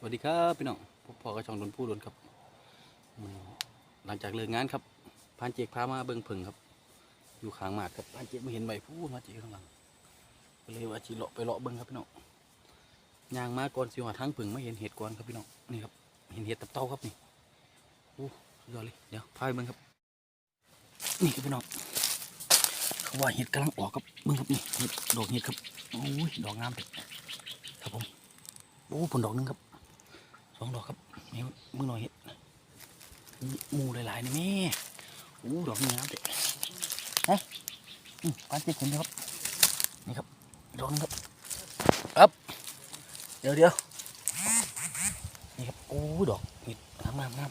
สวัสดีครับพี่น้องพบพอกับช่องดนผู้ดนครับหลังจากเลิกงานครับพานเจกพามาเบิ่งผึ่งครับ อยู่ขางหมาดครับพานเจกไม่เห็นใบพูดมาเจกข้างหลังก็เลยว่าจีเลาะไปเลาะเบิ่งครับพี่น้องยางมาก่อนสิหัวทั้งผึ่งไม่เห็นเห็ดก่อนครับพี่น้องนี่ครับเห็นเห็ดตับเต้าครับนี่โอ้สุดยอดเลยเดี๋ยวพาไปเบิ่งครับ นี่ครับพี่น้องเขาว่าเห็ดกำลังออกครับเบิ่งครับนี่ดอกเห็ดครับโอ้ยดอกงามเลยครับผมโอ้ผลดอกนึงครับ สองดอกครับนี่มือหน่อยเห็ดมีหมูหลายๆนี่แม่โอ้ดอกนี้งามเด็ดฮะอืมปานเจ็บเห็นไหมครับนี่ครับดอกนึงครับครับเดี๋ยวเดี๋ยวนี่ครับโอ้ดอกเห็ดงามงามงาม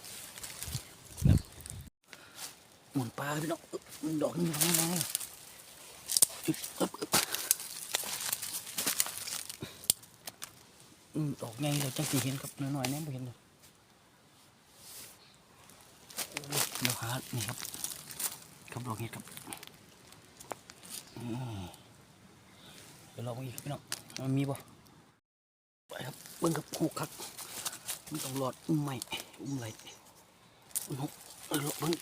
หมุนปลาพี่น้องอึ๊บดอกนี้ดอกนี้ดอกนี้ ออึ๊บอึ๊บอืมออกไงเราจังสีเห็นครับน้อยๆแน่ไม่เห็นเลยเดี๋ยวหานี่ครับครับดอกเห็ดครับเดี๋ยวลองอีกครับพี่น้องมันมีบ่ไปครับเบิ้งกับหูครับมันต้องหลอดอุ้มใหม่อุ้มไหลอุ้มหกเออเบิ้ง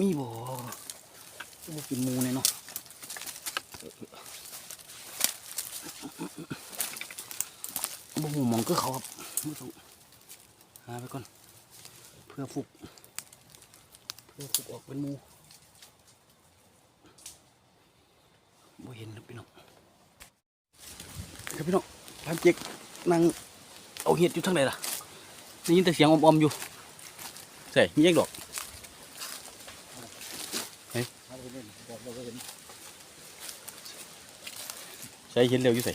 มีบ่บ่กินมูเนี่ยเนาะ บ่หูมองก็เขาครับไม่ต้องหาไปก่อน เพื่อฟุก เพื่อฟุกออกเป็นมูบ่เห็นครับพี่น้องครับพี่น้องพันเจ๊กนั่งเอาเห็ดอยู่ทางไหนล่ะได้ยินแต่เสียงอมๆอยู่ใส่มีแยดอก ใส่เห็นเร็วอยู่ใส่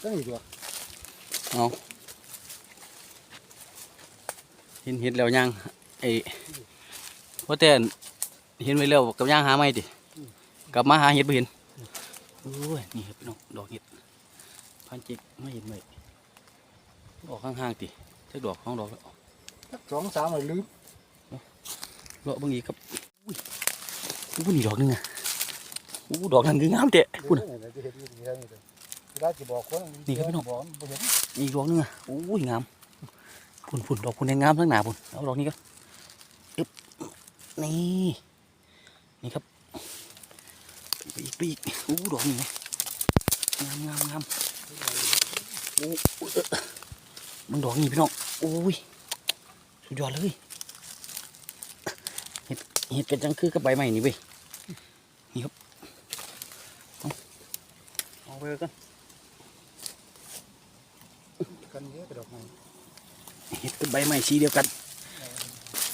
ก็นี่ตัวเอาเห็นเห็นแล้วยังไอ้ว่าแต่เห็นไว้แล้วกับย่างหาไม่ติกลับมาหาเห็ดไม่เห็นโอ้ยนี่ครับพี่น้องดอกเห็ดพันจิกไม่เห็นไหมดอกข้างๆติจักดอกของดอกแล้วสักสองสามเลยลืมเลาะเบางอีกครับอุ้ยอุ้ยนี่ดอกหนึงอะ อู้ดอกนั้นคืองามเตะพูดเดี๋ยวจะเห็นอยู่ที่นั่นนี่เลยเวลาจะบอกคนนี่ครับพี่น้องบอกบ่เห็นอีกดอกหนึงอะอุ้ยงามพุ่นพุ่นดอกพุ่นแดงงามทั้งหนาพุ่นเอาดอกนี้ก็อึ๊บนี่นี่ครับไปอีกไปอีกอู้ดอกนี่ไงงามงามงามโอ้โอ้เอ้อมันดอกนี่พี่น้องโอ้ยสุดยอดเลยเห็ดเห็ดเป็นจังคือกับใบใหม่นี่เว้ยนี่ครับเอา เอาไปกันกันเยอะกระดอกไม้เห็ดกับใบใหม่สีเดียวกัน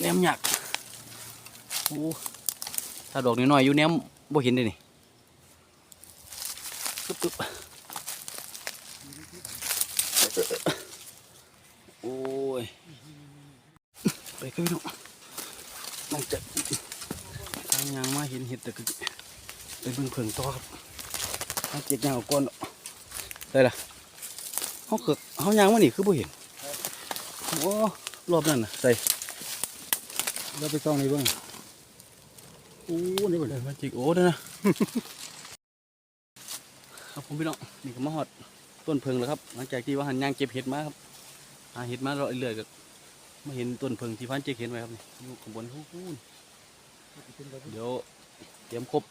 แนมหยักโอ้ถ้าดอกน้อยๆอยู่แนมบ่เห็นเลยนี่ปึ๊บปึ๊บโอ้ยไปกันพี่น้องน้องจะทางยางมาเห็นเห็ดแต่ก็ไปเบิ่งเพิ่งต่อครับ เอาเจ็ดยางออกก่อนได้ละเขาเกิดเขายางมานี่คือบ่เห็นโอ้รอบนั้นน่ะใส่เราไปซ่องในเบื้องโอ้นี่บ่ได้มาจิกโอ้เด้อนะครับผมพี่น้องนี่ก็มาฮอดต้นเพิงแล้วครับ หลังจากที่ว่าหันยางเก็บเห็ดมาครับหาเห็ดมาเราเรื่อยๆก็มาเห็นต้นเพิงที่พันเจกเห็นไว้ครับนี่อยู่ข้างบนพูนเดี๋ยวเตรียมครบ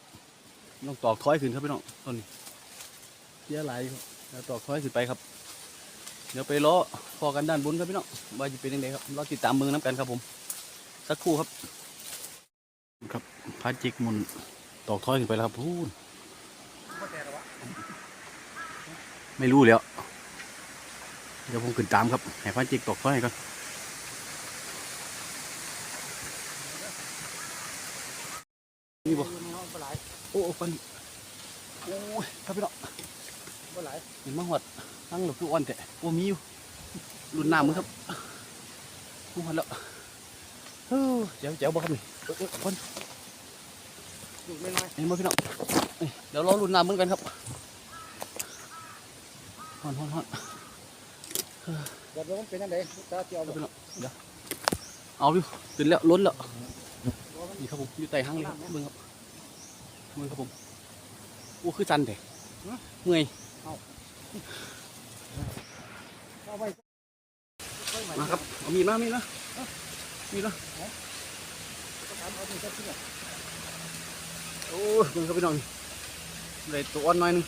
ต้องตอกท้อยขึ้นครับพี่น้องต้นนี้ เสียหลายครับแล้วตอกท้อยขึ้นไปครับ เดี๋ยวไปล้อพอกันด้านบนครับพี่น้องว่าจะเป็นยังไงครับเราติดตามเมืองน้ำกันครับผม สักครู่ครับ ครับพาจิกหมุนตอกท้อยขึ้นไปแล้วครับพูนไม่รู้แล้ว เดี๋ยวผมขึ้นตามครับให้พาจิกตอกท้อยก่อนนี่บ่โอ้โอ้ปันโอ้ยครับพี่น้อง บ่หลายเห็นมาหอดตั้งหลบทุกวันแต่โอ้มีอยู่รุ่นน้ำมือครับทุกวันแล้วเฮ้ยเจ๋วเจ๋วบ่ครับนี่เอ้ยเอ้ยคนลูกน้อยเห็นไหมพี่น้องเอ้ยเดี๋ยวรอรุ่นน้ำเหมือนกันครับฮอนฮอนฮอนๆเดี๋ยวมันเป็นยังไงตาเจียวเอาพี่น้องเดี๋ยวเอาอยู่ขึ้นแล้วล้นแล้วนี่ครับผมอยู่ใต้ห้างเลยครับเบิ่งครับเบิ่งครับผมโอ้คือจันแต่เมื่อย เอาไปไปใหม่มาครับเอามีดมามีดมามีดมาถามเอาไปสักทีน่ะโอ้ยมึงครับพี่น้องเลยตัวอ่อนหน่อยหนึง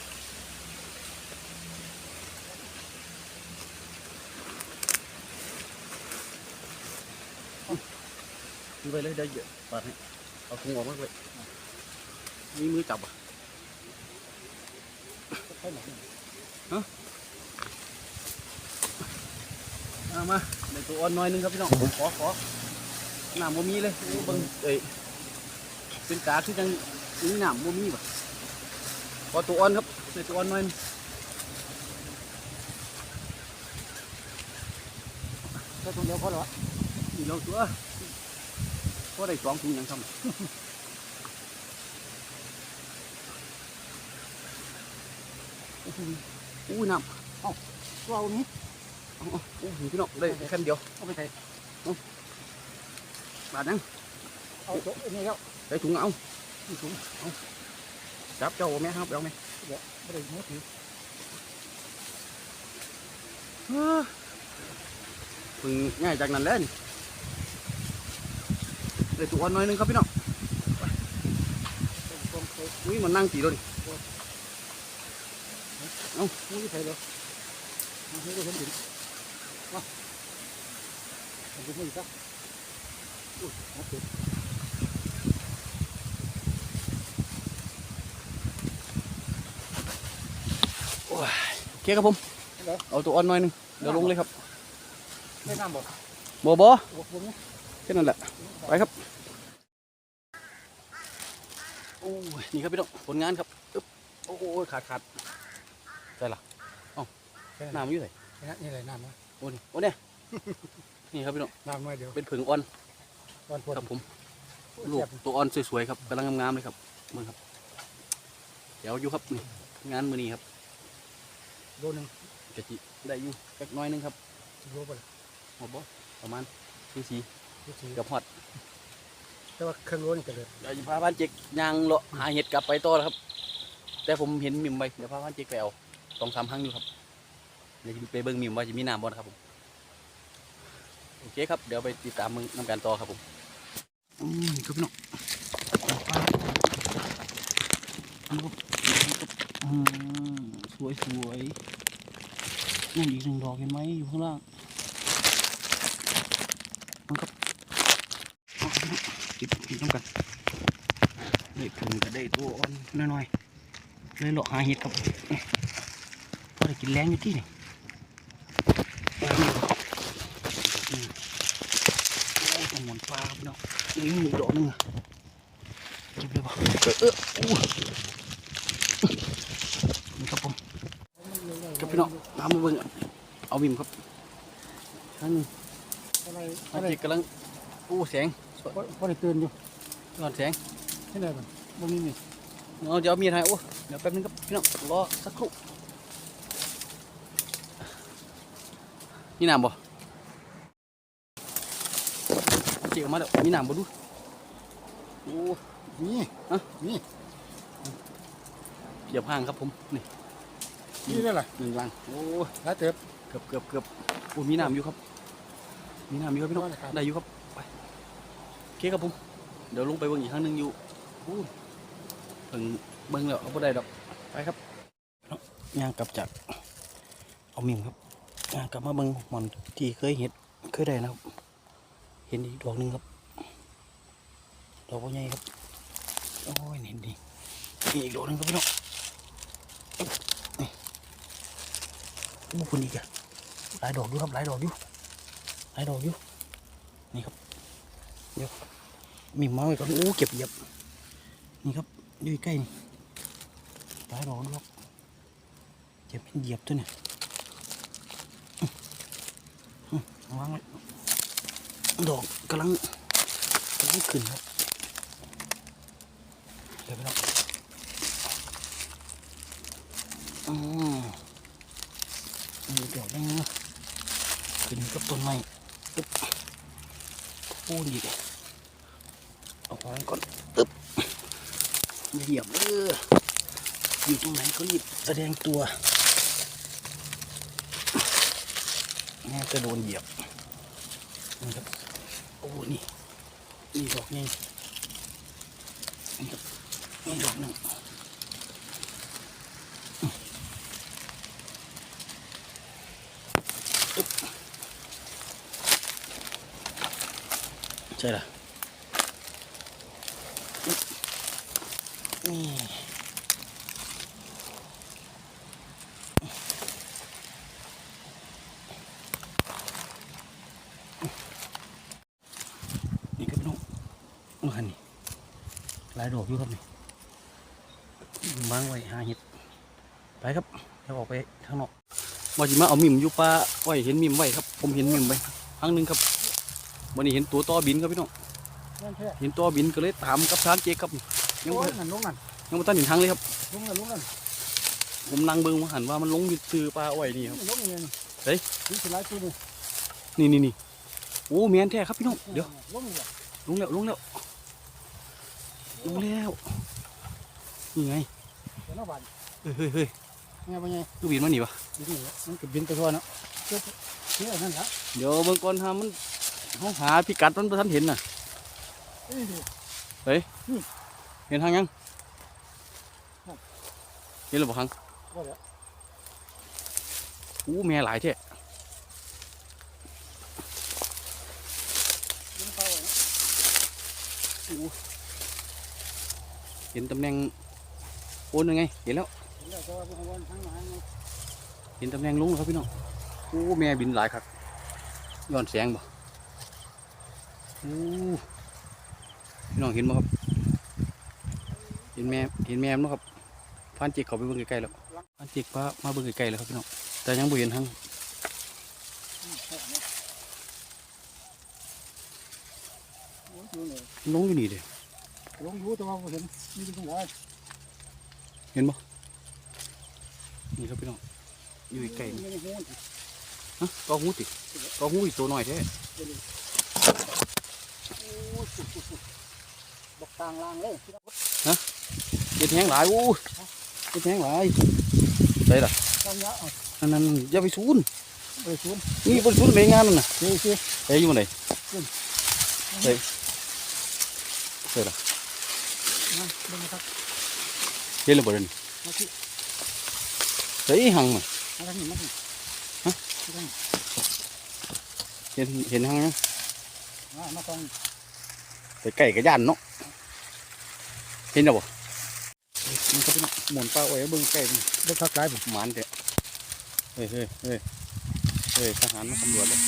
ดูไปเลยได้เยอะปาดให้เอาถุงออกมาเลยมีมือจับอะ ไปไหนเอามาได้ตัวอ่อนหน่อยหนึงครับพี่น้องขอขอหนามบ่มีเลยโอ้เบิ่งเอ้ยเป็นกาคือจังมีหนามบ่มีป่ะขอตัวอ่อนครับได้ตัวอ่อนหน่อยหนึงแค่ตรงเดียวพอเหรอนี่เราตัวก็ได้สองถุงยังทำ อ้โหอู้น้ำตัวเอานี้เอาเอาโอ้โหพี่น้องได้แค่เดียวเอาไปใส่บาทนังเอาตัวอันนี้แล้วได้ถุงเอานี่ถุงจับเจ้าแม่ครับเอาไหมไม่ได้หัวถือเฮ้อเพึ่งง่ายจากนั้นแล้วนี่ได้ตัวอ่อนหน่อยหนึงครับพี่น้องตรงๆเลยอุ้ยมันนั่งตีโดน เอามือใส่เลยเอาให้ดูเห็นถึงมาเอาดูมือซะอุ้ยเอาเก็บโอ้ยโอเคครับผมเดี๋ยวเอาตัวอ่อนหน่อยหนึงเดี๋ยวลงเลยครับไม่น้ำบ่บอบอโอ้โหนี่แค่นั้นแหละไปครับโอ้ยนี่ครับพี่น้องผลงานครับอึ๊บโอ้ยขาดขาด ใช่ละเอ้าน้ำมันอยู่ไหนนี่อะไรน้ำนะโอ้นี่โอ้เนี่ยนี่ครับพี่น้องน้ำน้อยเดียวเป็นผึ่งอ่อนวันพอครับผมลูกตัวอ่อนสวยๆครับกำลังงามๆเลยครับมึงครับ เดี๋ยวอยู่ครับนี่งานมือนี้ครับโลนึงกะจิได้อยู่จักหน้อยหนึงครับโลไปเลยหอบบประมาณสี่สี่ดูสิเกือบฮอดแต่ว่าเครื่องโลนี่จะเลยเดี๋ยวจะพาบ้านเจ๊กย่างเลาะหาเห็ดกลับไปต่อแล้วครับ แต่ผมเห็นมิมไปเดี๋ยวพาบ้านเจ๊กไปเอา สองสามครั้งอยู่ครับเดี๋ยวไปเบิ่งมิมว่าจะมีน้ำบ่นะครับผมโอเคครับเดี๋ยวไปติดตามมึงนำการต่อครับผมอืมครับพี่น้องอืมสวยสวยนั่อีกหนึ่งดอกเห็นไหมอยู่ข้างล่างมันครับเอาครับพี่น้องติดติดต้องกันได้ผึ่งก็ได้ตัวอ่อนน้อยๆเลยเลาะหาเห็ดครับ อได้กินแรงอยู่ที่นี่อืมโอ้ยต้องหมุนปลาครับพี่น้องนี่มีดอกหนึงอะเก็บเลยป่ะเออเอออู้นี่ครับผมครับพี่น้องน้ำมาเบิ่งอะเอาบิมครับทั้งนี้อะไรอาอะไรจิตกำลังอู้แสงสวพอได้ตื่นอยู่ยอดแสงที่ไหนมันบ่มีมีเอาเดี๋ยวเอามีดให้โอ้เดี๋ยวแป๊บนึงครับพี่น้องรอสักครู่ มีน้ำบ่เอาเจียวมาเดี๋ยวมีน้ำบ่ดูโอ้นี่ฮะนี่เพียบห้างครับผมนี่นี่ได้ไรหนึ่งลังโอ้หลายเติบเกือบเกือบเกือบโอ้มีน้ำอยู่ครับ มีน้ำอยู่ครับพี่น้องได้ครับได้อยู่ครับไปโอเคครับผมเดี๋ยวลงไปเบิ่งอีกครั้งหนึงอยู่อู้เพิ่งเบิ่งแล้วเอาบ่ได้ดอกไปครับย่างกลับจากเอามิมครับย่าง กลับมาเบิ่งหมอนที่เคยเห็นเคยได้นะครับ เห็นอีกดอกหนึ่งครับดอกใหญ่ครับโอ้ยเห็นดีอีกดอกหนึ่งครับพี่น้องนี่อู้คนอีกอะหลายดอกอยู่ครับหลายดอกอยู่หลายดอกอยู่นี่ครับเดี๋ยวมีมาไว้ก่อนโอ้เก็บเยียบนี่ครับอยู่ใกล้นี่หลายดอกอยู่ครับเก็บเป็นเหยียบตัวเนี่ยอื้ออื้อ วางไว้ดอกกำลังกำลังขึ้นครับเดี๋ยวไปแล้วอืมนี่ดอกนึงนะขึ้นกับต้นไม้ปึ๊บปูนอีกเอาของก่อนปึ๊บอย่าเหยียบเอออยู่ตรงไหนก็รีบแสดงตัว แม่จะโดนเหยียบนี่ครับโอ้นี่นี่ดอกไงนี่ครับนี่ดอกหนึ่งใช่ละนี่ครับพี่น้องมาหันนี่หลายดอกอยู่ครับนี่วางไว้หาเห็ดไปครับเดี๋ยวออกไปข้างนอกว่าจิมาเอามิมอยู่ป่าไว้เห็นมิมไว้ครับ ผมเห็นมิมไว้ครั้งหนึ่งครับวันนี้เห็นตัวต่อบินครับพี่น้องนั่นแท้เห็นตัวบินก็เลยตามกับชานเจกครับยังโอ้ไม่ยนั่นลงนั่นยังไม่ทันเห็นทางเลยครับลงนั่นลงนั่นผมนั่งเบิ่งมาหันว่ามันลงอยู่ซื้อปลาไว้นี่ครับลงอย่างนี้เฮ้ยนี่คือหลายตัวนี่นี่นี่นี่โอ้แมนแท้ครับพี่น้องเดี๋ยวลงนี่ว่ะลงแล้วลงแล้ว ลงแล้วนี่ไงเดี๋ยวน้าบ้านเฮ้ยเฮ้ยเฮ้ยแม่เป็นไงคือบินมาหนีปะนี่มันก็บินไปทั่วเนาะเจ้าเนี่ยนั่นละเดี๋ยวเบิ่งก่อนฮะมันเขาหาพิกัดมันบ่ทันเห็นน่ะเอ้ยดิเห็นทางยังเห็นหรือเปล่าทางว่าแล้วอู้แม่หลายแท้ยิง เห็นตำแหน่งโอนยังไง เห็นแล้ว เห็นตำแหน่งลุงแล้วครับพี่น้องโอ้แม่บินหลายครับย้อนแสงบ่อู้พี่น้องเห็นบ่ครับ เห็นแม่เห็นแม่มั้ยครับพานจิกเขาไปเบิ่งใกล้ๆแล้วพานจิกพามาเบิ่งใกล้ๆแล้วครับพี่น้องแต่ยังบ่เห็นทางอืมแค่นี้โอ้ยอยู่เลยลงอยู่นี่เด้ ลงรู้แต่ว่าเห็นมีตรงไหนเห็นบ่นี่ครับพี่น้องอยู่ไกลฮะกอหูติกอหูอีกตัวหน่อยแท้บอกต่างล่างเลยฮะเจ็ดแห้งหลายอู้เจ็ดแห้งหลายใช่หรอนั่นนั่อย่าไปซูนไปซูนนี่บนซูนไป็งานน่ะเฮ้ยอยู่ไหนเใช่ใช่หรอะเฮ้ยเฮ้ยเฮ้ยเฮ้ยทหารมาตำรวจแล้ว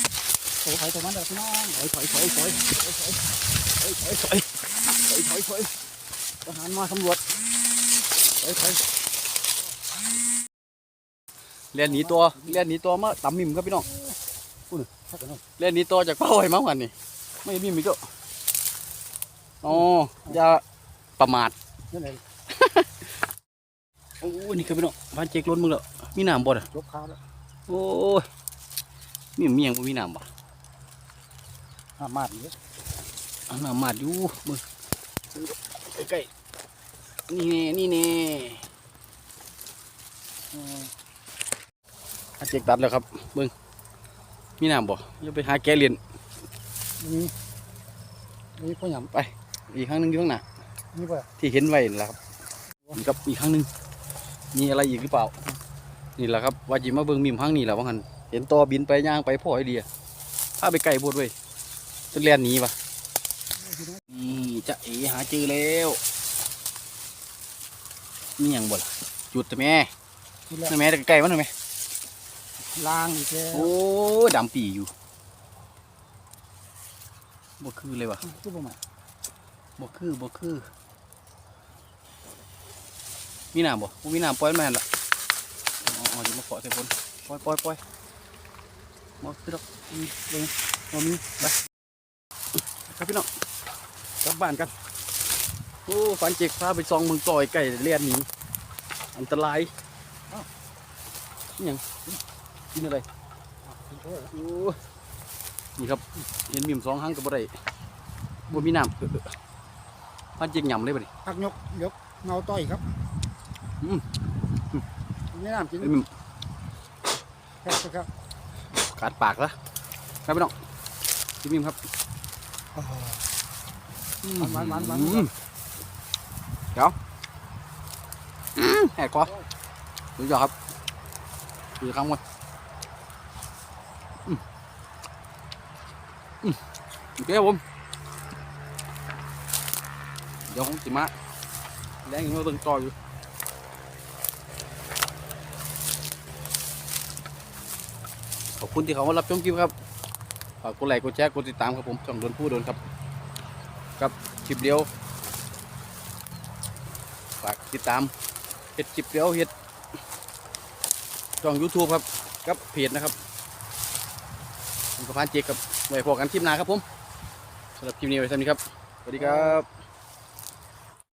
โอ้ยตัวมันเด้อพี่น้องถอยถอยถอยถ ทหารมาตำรวจถอยถอยเรียนหนีตัวเรียนหนีตัวมาตำมิมครับพี่น้องคักกันเนาะเรียนหนีตัวจากเป้าไว้มาวันนี้ไม่มีมิก็อ๋ออย่าประมาทนั่นเองโอ้ยนี่ครับพี่น้องบ้านเจ๊กล้นมึงแล้วมีน้ำบ่อะยกขาแล้วโอ้ยมีเมียงบ่มีน้ำบ่ห้ามมาดนี่อันน้ำมาดอยู่มึงใกล้ๆ นี่แน่นี่แน่เอออาเจ๊กตัดแล้วครับมึงมีน้ำบ่อย่าไปหาแกเรียนนี่นี่พ่อหยอีกครั้งหนึงอยู่ข้างหน้าำนี่ป่ะที่เห็นไว้นั่นแหละครับนี่ครับอีกครั้งหนึงมีอะไรอีกหรือเปล่า นี่แหละครับว่าจิมาเบิ่งมิมครั้งนี้แหละว่างันเห็นตัวบินไปย่างไปพ่อไอเดียพาไปไกลโพดเว้ยจนแล่นหนีปะนี่จะเอหาเจอแล้ว นี่ยังบ่ล่ะจุดแต่แม่นี่แหละนั่นแม่แต่ไกลมันหน่อยไหมลางอีกแล้วโอ้ดำปีอยู่บ่คือเลยวะคือบ่มาบ่คือบ่คือ มีน้ำบ่บ่มีน้ำปล่อยมันมาหั่นล่ะอ๋ออ๋อจะมาเกาะใส่คนปล่อยปล่อยปล่อยบ่คือดอกอืมเบิ่งบ่มีไปครับพี่น้องกลับบ้านกัน โอ้ฟันเจกพาไปซองเมืองต่อยไก่เลียนหนีอันตรายเอ้านี่หยังกินอะไรโอ้นี่ครับ เห็นมีมสองหางกับบ่ได้บ่มีน้ำเออๆพันจิกหย่ำเลยบ่นี่พักยกยกเงาต่อยครับพนี่น้ำกินเอ้ยมันครับครับกัดปากละครับพี่น้องพี่มิมครับหวานหวานหวานอืม เดี๋ยวอืมแหกคอดูยอดครับดูครั้งวันอืมอืมโอเคครับผมเดี๋ยวผมสิมาแรงอยู่มาเบิ่งต่ออยู่ขอบคุณที่เขามารับชมคลิปครับฝากกดไลค์กดแชร์กดติดตามครับผมช่องโดนผู้โดนครับ กับคลิปเดียวฝากติดตามเห็ดคลิปเดียวเห็ดช่อง YouTube ครับกับเพจนะครับผมกับพานเจกับไว้พอกันคลิปหน้าครับผมสำหรับคลิปนี้ไว้เท่านี้ครับ สวัสดีครับ